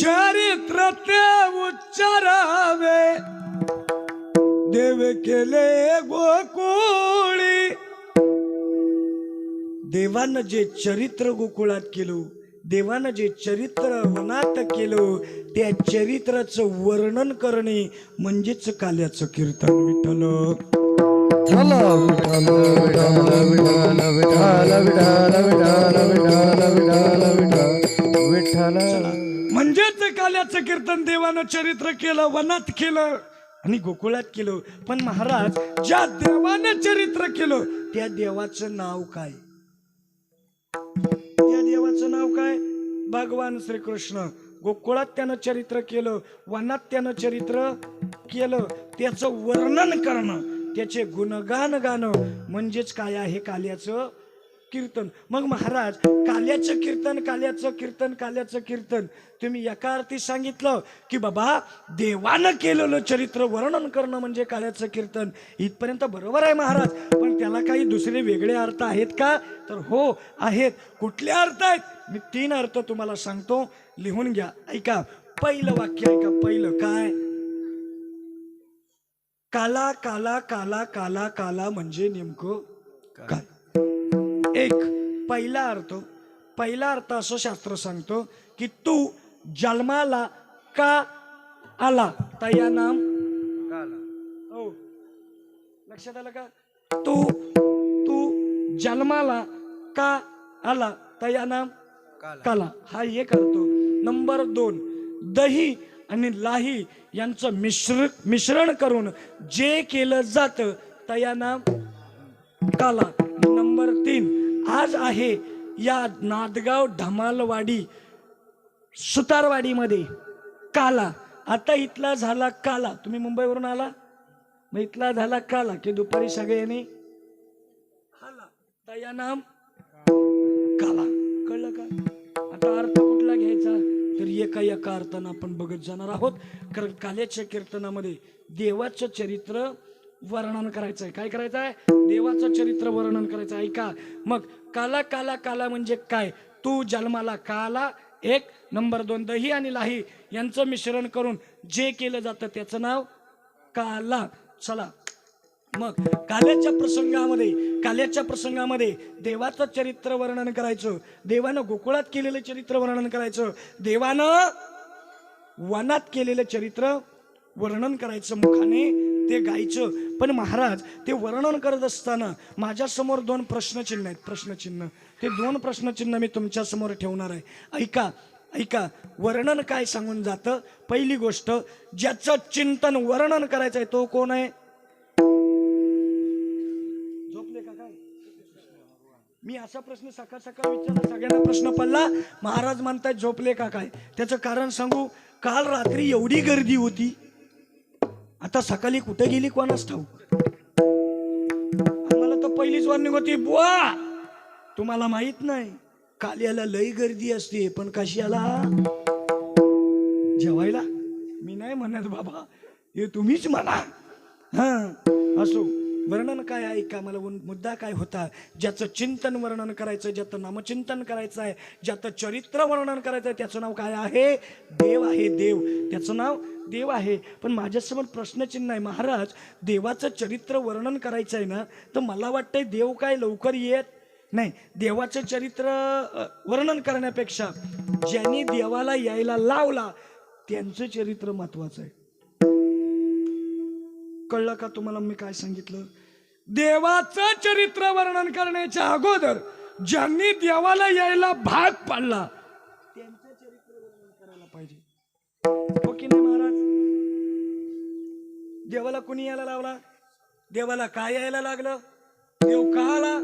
चरित्र ते उच्चारावे. देव केले गोकुळी देवानं जे चरित्र गोकुळात केलं देवानं जे चरित्र वनात केलं त्या चरित्राचं वर्णन करणे म्हणजेच काल्याचं कीर्तन विठ्ठल. म्हणजेच काल्याचं कीर्तन देवानं चरित्र केलं वनात केलं आणि गोकुळात केलं. पण महाराज ज्या देवानं चरित्र केलं त्या देवाचं नाव काय? त्या देवाचं नाव काय? भगवान श्रीकृष्ण. गोकुळात त्यानं चरित्र केलं वनात त्यानं चरित्र केलं त्याचं वर्णन करणं. त्याचे गुणगान गाणं म्हणजेच काय आहे काल्याचं कीर्तन. मग महाराज काल्याचं कीर्तन काल्याचं कीर्तन काल्याचं कीर्तन. तुम्ही एका अर्थी सांगितलं की बाबा देवानं केलेलं चरित्र वर्णन करणं म्हणजे काल्याचं कीर्तन. इथपर्यंत बरोबर आहे महाराज पण त्याला काही दुसरे वेगळे अर्थ आहेत का? तर हो आहेत. कुठले अर्थ आहेत? मी तीन अर्थ तुम्हाला सांगतो. लिहून घ्या. ऐका पहिलं वाक्य ऐका पहिलं काय? काला काला काला काला काला म्हणजे नेमकं काय? एक पहिला अर्थ पहिला अर्थ असं शास्त्र सांगतो की तू जन्माला का आला? तया नाम? हो. लक्षात आलं का? तू तू जन्माला का आला? तया नाम? काला. हा एक अर्थ. नंबर दोन दही आणि लाही यांचं मिश्र मिश्रण करून जे केलं जातं तयाना काला. नंबर तीन आज आहे या नादगाव ढमालवाडी सुतारवाडीमध्ये काला. आता इथला झाला काला. तुम्ही मुंबईवरून आला? मग इथला झाला काला की दुपारी सगळ्यांनी खाला तया नाम काला. कळलं का? आता अर्थ तर एका एका अर्थानं आपण बघत जाणार आहोत. कारण काल्याच्या कीर्तनामध्ये देवाचं चरित्र वर्णन करायचं आहे काय करायचं आहे देवाचं चरित्र वर्णन करायचं आहे. ऐका. मग काला काला काला म्हणजे काय? तू जन्माला काला एक नंबर दोन दही आणि लाही यांचं मिश्रण करून जे केलं जातं त्याचं नाव काला. चला. मग काल्याच्या प्रसंगामध्ये काल्याच्या प्रसंगामध्ये देवाचं चरित्र वर्णन करायचं. देवानं गोकुळात केलेलं चरित्र वर्णन करायचं. देवानं वनात केलेलं चरित्र वर्णन करायचं मुखाने ते गायचं. पण महाराज ते वर्णन करत असताना माझ्यासमोर दोन प्रश्नचिन्ह आहेत. प्रश्नचिन्ह. ते दोन प्रश्नचिन्ह मी तुमच्यासमोर ठेवणार आहे. ऐका ऐका. वर्णन काय सांगून जातं? पहिली गोष्ट ज्याचं चिंतन वर्णन करायचं आहे तो कोण आहे? मी असा प्रश्न सकाळ सकाळ विचारला सगळ्यांना प्रश्न पडला. महाराज म्हणताय झोपले का काय? त्याचं कारण सांगू काल रात्री एवढी गर्दी होती. आता सकाळी कुठे गेली कोणाच ठाऊक? आम्हाला तर पहिलीच वॉर्निंग होती बुवा! तुम्हाला माहीत नाही काल याला लई गर्दी असते पण कशी याला? जेवायला? मी नाही म्हणत बाबा. हे तुम्हीच म्हणा. हा असो. वर्णन काय आहे? का मला मुद्दा काय होता? ज्याचं चिंतन वर्णन करायचं ज्याचं नामचिंतन करायचं आहे ज्याचं चरित्र वर्णन करायचं आहे त्याचं नाव काय आहे? देव आहे देव. त्याचं नाव देव आहे. पण माझ्यासमोर प्रश्नचिन्ह आहे. महाराज देवाचं चरित्र वर्णन करायचं आहे ना तर मला वाटतंय देव काय लवकर येत नाही. देवाचं चरित्र वर्णन करण्यापेक्षा ज्यांनी देवाला यायला लावला त्यांचं चरित्र महत्वाचं आहे. कळलं का तुम्हाला मी काय सांगितलं? देवाचं चरित्र वर्णन करण्याच्या अगोदर ज्यांनी देवाला यायला भाग पाडला त्यांचं चरित्र वर्णन करायला पाहिजे. हो की नाही महाराज? देवाला कुणी यायला लावला? देवाला काय यायला लागलं? देव का आला?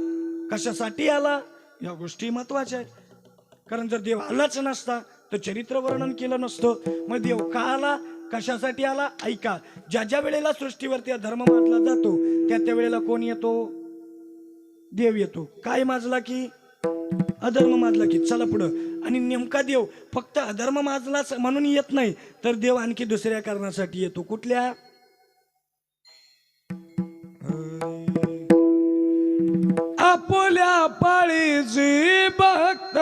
कशासाठी आला? या गोष्टी महत्त्वाच्या आहेत. कारण जर देव आलाच नसता तर चरित्र वर्णन केलं नसतं. मग देव का आला? कशासाठी आला? ऐका ज्या ज्या वेळेला सृष्टीवरती धर्म मानला जातो त्या त्या वेळेला कोण येतो? देव येतो. काय माजला की? अधर्म माजला की. चला पुढं. आणि नेमका देव फक्त अधर्म माजला म्हणून येत नाही तर देव आणखी दुसऱ्या कारणासाठी येतो. कुठल्या? आपल्या पाळीची भक्त